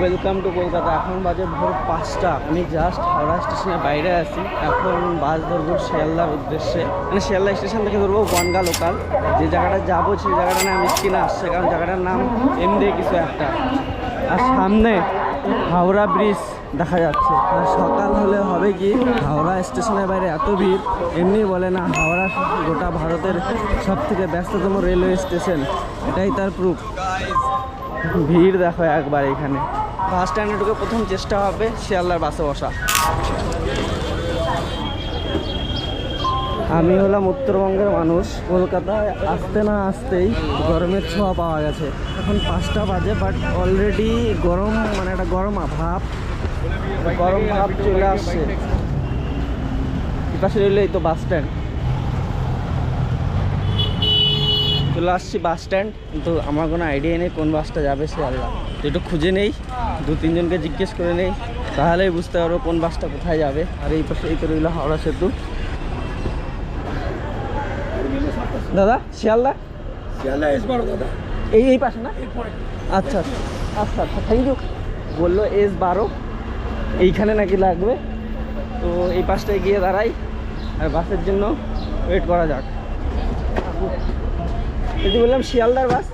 Welcome to Kolkata এখন বাজে ভোর পাঁচটা। আমি জাস্ট হাওড়া স্টেশনের বাইরে আছি। এখন বাস ধরবো শিয়ালদার উদ্দেশ্যে। মানে শিয়ালদা স্টেশন থেকে ধরবো বনগা লোকাল যে জায়গাটা যাব সেই জায়গাটার নাম স্ক্রিনে আসছে, কারণ জায়গাটার নাম এমনি কিছু একটা। আর সামনে হাওড়া ব্রিজ দেখা যাচ্ছে। আর সকাল হলে হবে কি, হাওড়া স্টেশনের বাইরে এত ভিড়, এমনি বলে না, হাওড়া গোটা ভারতের সব থেকে ব্যস্ততম রেলওয়ে স্টেশন এটাই তার প্রুফ ভিড় দেখো একবার এখানে। বাস স্ট্যান্ডে ঢুকে প্রথম চেষ্টা হবে শিয়ালদার বাসে বসা। আমি হলাম উত্তরবঙ্গের মানুষ। কলকাতায় আসতে না আসতেই গরমের ছোঁয়া পাওয়া গেছে। এখন পাঁচটা বাজে বাট অলরেডি গরম মানে একটা গরম ভাব। গরম ভাব চলে আসছে। পাশে রইল এই তো বাস স্ট্যান্ড। চলে আসছি বাস স্ট্যান্ড কিন্তু আমার কোনো আইডিয়া নেই কোন বাসটা যাবে সে আল্লাহ। তো একটু খুঁজে নেই দু তিনজনকে জিজ্ঞেস করে নেই তাহলেই বুঝতে পারব কোন বাসটা কোথায় যাবে। আর এই পাশে এই করে হাওড়া সেতু। দাদা শিয়ালদা? শিয়ালদা এস বারো দাদা। এই এই পাশে না? আচ্ছা আচ্ছা আচ্ছা থ্যাংক ইউ বলল এস বারো এইখানে নাকি লাগবে। তো এই পাশটায় গিয়ে দাঁড়াই আর বাসের জন্য ওয়েট করা যাক। যদি বললাম শিয়ালদার বাস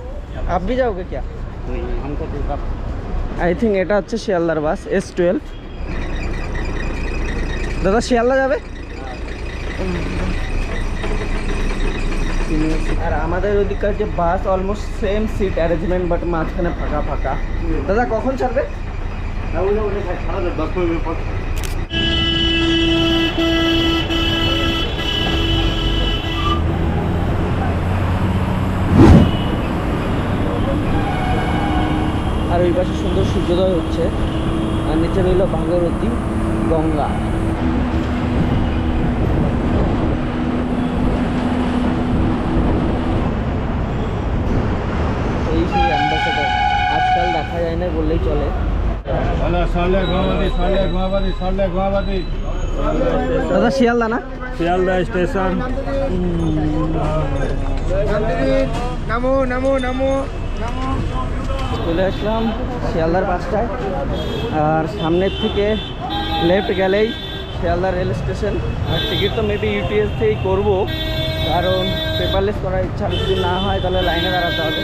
আপ भी जाओगे क्या हमको तो कब আই থিঙ্ক এটা হচ্ছে শিয়ালদার বাস এস টুয়েলভ দাদা শিয়ালদা যাবে আর আমাদের ওদিককার যে bus almost same seat arrangement but মাঝখানে ফাঁকা ফাঁকা দাদা কখন ছাড়বে ওই পাশে সুন্দর সূর্যোদয় হচ্ছে। আর নিচে রইল ভাগীরথী গঙ্গা। এই সেই অ্যাম্বাসেডার। আজকাল দেখা যায় না বললেই চলে। দাদা শিয়ালদা না? শিয়ালদা স্টেশন। নামো নামো নামো। চলে আসলাম শিয়ালদার পাঁচটায়। আর সামনের থেকে লেফট গেলেই শিয়ালদা রেল স্টেশন। আর টিকিট তো মেবি ইউটিএস থেকেই করব, কারণ পেপারলেস করার ইচ্ছা যদি না হয় তাহলে লাইনে দাঁড়াতে হবে।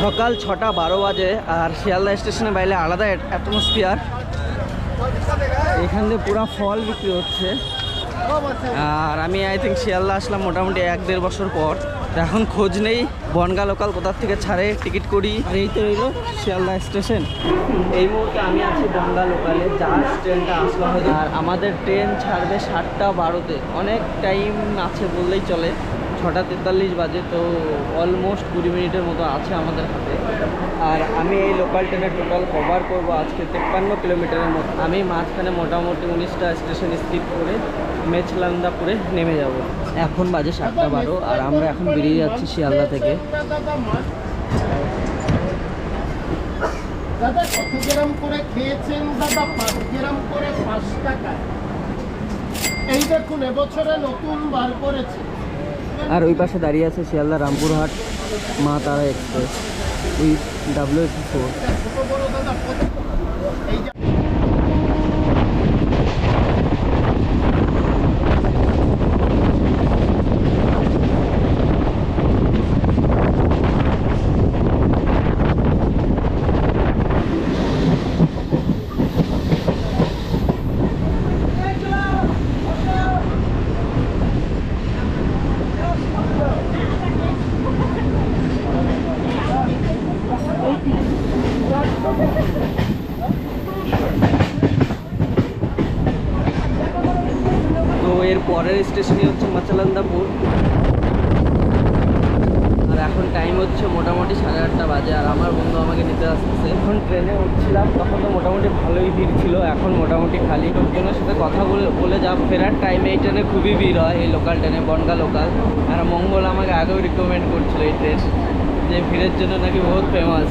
সকাল ছটা বারো বাজে, আর শিয়ালদা স্টেশনে বাইরে আলাদা অ্যাটমসফিয়ার এখান দিয়ে পুরো ফল বিক্রি হচ্ছে। আর আমি আই থিঙ্ক শিয়ালদা আসলাম মোটামুটি এক দেড় বছর পর। এখন খোঁজ নেই, বনগা লোকাল কোথার থেকে ছাড়ে টিকিট করি। আর এই তো রইল শিয়ালদা স্টেশন এই মুহূর্তে আমি আছি বনগা লোকালে যার ট্রেনটা আসলো আর আমাদের ট্রেন ছাড়বে সাতটা বারোতে। অনেক টাইম আছে বললেই চলে। ছটা তেতাল্লিশ বাজে, তো অলমোস্ট কুড়ি মিনিটের মতো আছে আমাদের হাতে। আর আমি এই লোকাল ট্রেনে টোটাল কভার করব আজকে তেপ্পান্ন কিলোমিটারের মতো। আমি মাঝখানে মোটামুটি উনিশটা স্টেশন স্কিপ করে মেচলান্দাপুরে নেমে যাব। এখন বাজে সাতটা বারো, আর আমরা এখন বেরিয়ে যাচ্ছি শিয়ালদা থেকে। এই দেখুন, এবছরে নতুন বার করেছে। আর ওই পাশে দাঁড়িয়ে আছে শিয়ালদা রামপুরহাট মা তারা এক্সপ্রেস উইথ ডাব্লিউ ফোর পরের স্টেশনই হচ্ছে মাচালান্দাপুর। আর এখন টাইম হচ্ছে মোটামুটি সাড়ে আটটা বাজে, আর আমার বন্ধু আমাকে নিতে আসতেছে। এখন ট্রেনে উঠছিলাম, তখন তো মোটামুটি ভালোই ভিড় ছিল, এখন মোটামুটি খালি। লোকজনের সাথে কথা বলে বলে যা, ফেরার টাইমে এই ট্রেনে খুবই ভিড় হয়, এই লোকাল ট্রেনে, বনগা লোকাল আর মঙ্গল আমাকে আগেও রিকমেন্ড করছিল এই ট্রেন, যে ভিড়ের জন্য নাকি বহুত ফেমাস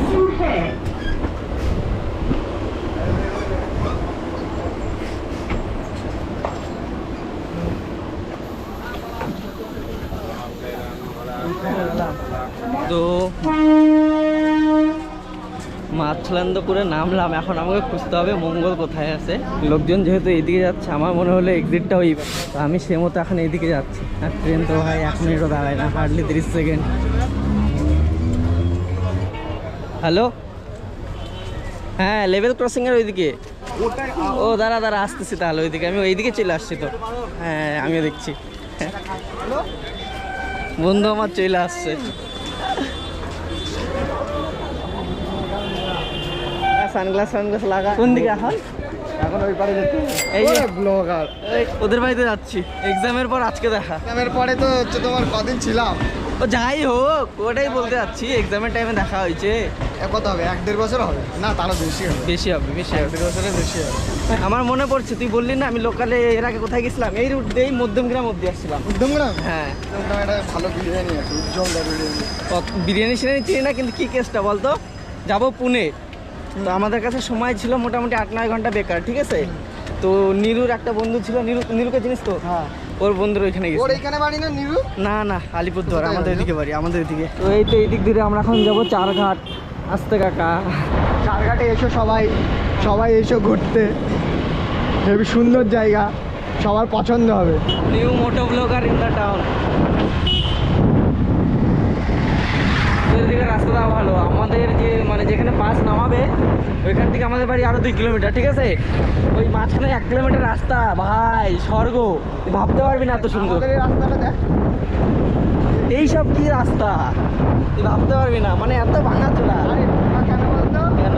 তো মাছলান্দপুরে নামলাম। এখন আমাকে খুঁজতে হবে মঙ্গল কোথায় আছে। লোকজন যেহেতু এইদিকে যাচ্ছে, আমার মনে হলো এক্সিটটা ওই তো আমি সে মতো এখন এইদিকে যাচ্ছি। আর ট্রেন তো ভাই এক মিনিটও দাঁড়ায় না হার্ডলি তিরিশ সেকেন্ড হ্যালো হ্যাঁ লেভেল ক্রসিংয়ের ওইদিকে। ও, দাঁড়া দাঁড়া, আসতেছি তাহলে ওইদিকে। আমি ওইদিকে চলে আসছি তো। হ্যাঁ আমিও দেখছি। বন্ধু আমার চলে আসছে। সানগ্লাস সানগ্লাস লাগা কোন দিকে? এখন? এখন ওই পারে যেতে এই যে ব্লগার। ওদের বাড়িতে যাচ্ছি। এক্সামের পর আজকে দেখা। এর পরে তো হচ্ছে তোমার কদিন ছিলাম। ও যাই হোক ওটাই বলতে যাচ্ছি। এক্সামের টাইমে দেখা হয়েছে। কত হবে? এক দেড় বছর হবে? না তারও বেশি হবে। বেশি হবে বেশি এক হবে। দেড় বছরের বেশি হবে। আমার মনে পড়ছে তুই বললি না আমি লোকালে এর আগে কোথায় গেছিলাম? এই রুট দিয়েই মধ্যমগ্রাম অব্দি আসছিলাম। উদ্যমগ্রাম হ্যাঁ। একটা ভালো বিরিয়ানি আছে উজ্জ্বলদার বিরিয়ানি। বিরিয়ানি সিরিয়ানি চিনি না কিন্তু কি কেসটা বলতো? যাব পুনে। তো আমাদের কাছে সময় ছিল মোটামুটি আট নয় ঘণ্টা বেকার ঠিক আছে? তো নীরুর একটা বন্ধু ছিল নিরু নিরুকে চিনিস তো? হ্যাঁ। ওর বন্ধুর ওইখানে ওর গেছি বাড়ি না নিরু না না আলিপুরদুয়ার আমাদের এদিকে বাড়ি আমাদের এদিকে। তো এই তো এইদিক দিয়ে আমরা এখন যাব চারঘাট। আসতে কাকা। চারঘাটে এসো সবাই সবাই এসো ঘুরতে। হেবি সুন্দর জায়গা সবার পছন্দ হবে। New moto blogger in the town এদিকে রাস্তাটা ভালো। যেখানে বাস নামাবে ওইখান থেকে আমাদের বাড়ি আরও দুই কিলোমিটার ঠিক আছে? ওই মাঝখানে এক কিলোমিটার রাস্তা। ভাই স্বর্গ। তুই ভাবতে পারবি না এত সুন্দর। এই এইসব কি রাস্তা? তুই ভাবতে পারবি না। মানে এত ভাঙা চোরা কেন?